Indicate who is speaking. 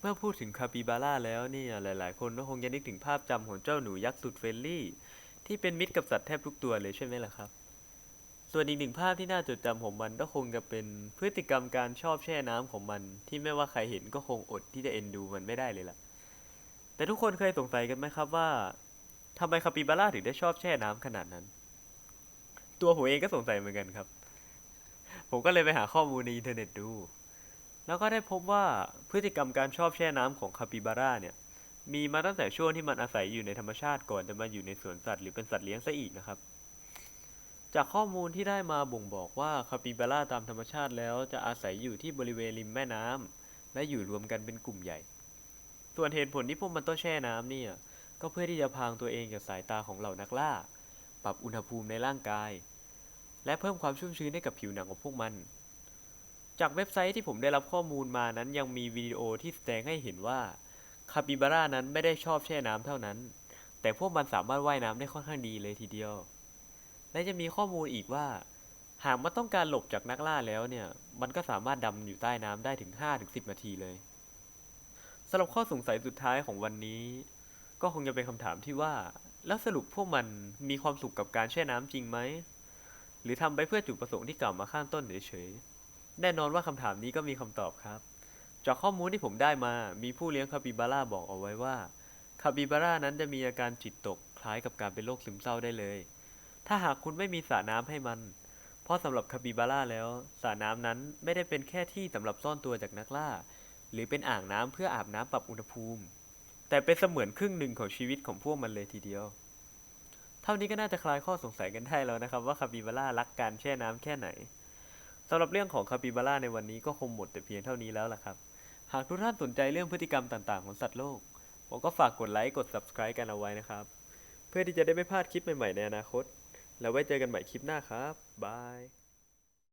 Speaker 1: เมื่อพูดถึงคาปิบาร่าแล้วเนี่ยหลาย ๆ คนก็คงจะนึกถึงภาพจำของเจ้าหนูยักษ์สุดเฟรนลี่ ที่เป็นมิตรกับสัตว์แทบทุกตัวเลยใช่ไหมล่ะครับ ส่วนอีกหนึ่งภาพที่น่าจดจำของมันก็คงจะเป็นพฤติกรรมการชอบแช่น้ำของมัน ที่ไม่ว่าใครเห็นก็คงอดที่จะเอ็นดูมันไม่ได้เลยล่ะ แต่ทุกคนเคยสงสัยกันไหมครับว่าทำไมคาปิบาร่าถึงได้ชอบแช่น้ำขนาดนั้น ตัวผมเองก็สงสัยเหมือนกันครับ ผมก็เลยไปหาข้อมูลในอินเทอร์เน็ตดู แล้วก็ได้พบว่าพฤติกรรมการชอบแช่น้ำของคาปิบาร่าเนี่ย มีมาตั้งแต่ช่วงที่มันอาศัยอยู่ในธรรมชาติก่อนจะมาอยู่ในสวนสัตว์หรือเป็นสัตว์เลี้ยงซะอีกนะครับ จากข้อมูลที่ได้มาบ่งบอกว่าคาปิบาร่าตามธรรมชาติแล้วจะอาศัยอยู่ที่บริเวณริมแม่น้ำและอยู่รวมกันเป็นกลุ่มใหญ่ ส่วนเหตุผลที่พวกมันต้องแช่น้ำเนี่ยก็เพื่อที่จะพรางตัวเองจากสายตาของเหล่านักล่า ปรับอุณหภูมิในร่างกาย และเพิ่มความชุ่มชื้นให้กับผิวหนังของพวกมัน จากเว็บไซต์ที่ผมได้รับข้อมูลมานั้นยังมีวิดีโอที่แสดงให้เห็นว่าคาปิบาร่านั้นไม่ได้ชอบแช่น้ำเท่านั้น แต่พวกมันสามารถว่ายน้ำได้ค่อนข้างดีเลยทีเดียว และจะมีข้อมูลอีกว่า หากมันต้องการหลบจากนักล่าแล้วเนี่ย มันก็สามารถดำอยู่ใต้น้ำได้ถึง 5-10 นาทีเลยสำหรับข้อสงสัยสุดท้ายของวันนี้ ก็คงจะเป็นคำถามที่ว่า แล้วสรุปพวกมันมีความสุขกับการแช่น้ำจริงไหมหรือทำไปเพื่อจุดประสงค์ที่กล่าวมาข้างต้นเฉยๆ แน่นอนว่าคำถามนี้ก็มีคำตอบครับ จากข้อมูลที่ผมได้มา มีผู้เลี้ยงคาปิบาร่าบอกเอาไว้ว่า คาปิบาร่านั้นจะมีอาการจิตตกคล้ายกับการเป็นโรคซึมเศร้าได้เลย ถ้าหากคุณไม่มีสระน้ำให้มัน เพราะสำหรับคาปิบาร่าแล้วสระน้ำนั้นไม่ได้เป็นแค่ที่สำหรับซ่อนตัวจากนักล่า หรือเป็นอ่างน้ำเพื่ออาบน้ำปรับอุณหภูมิ แต่เป็นเสมือนครึ่งหนึ่งของชีวิตของพวกมันเลยทีเดียว เท่านี้ก็น่าจะคลายข้อสงสัยกันได้แล้วนะครับ ว่าคาปิบาร่ารักการแช่น้ำแค่ไหน สำหรับเรื่องของคาปิบาร่าในวันนี้ก็คงหมดแต่เพียงเท่านี้แล้วล่ะครับ หากทุกท่านสนใจเรื่องพฤติกรรมต่างๆ ของสัตว์โลก ผมก็ฝากกดไลค์กด subscribe กันเอาไว้นะครับ เพื่อที่จะได้ไม่พลาดคลิปใหม่ๆในอนาคต แล้วไว้เจอกันใหม่คลิปหน้าครับ บาย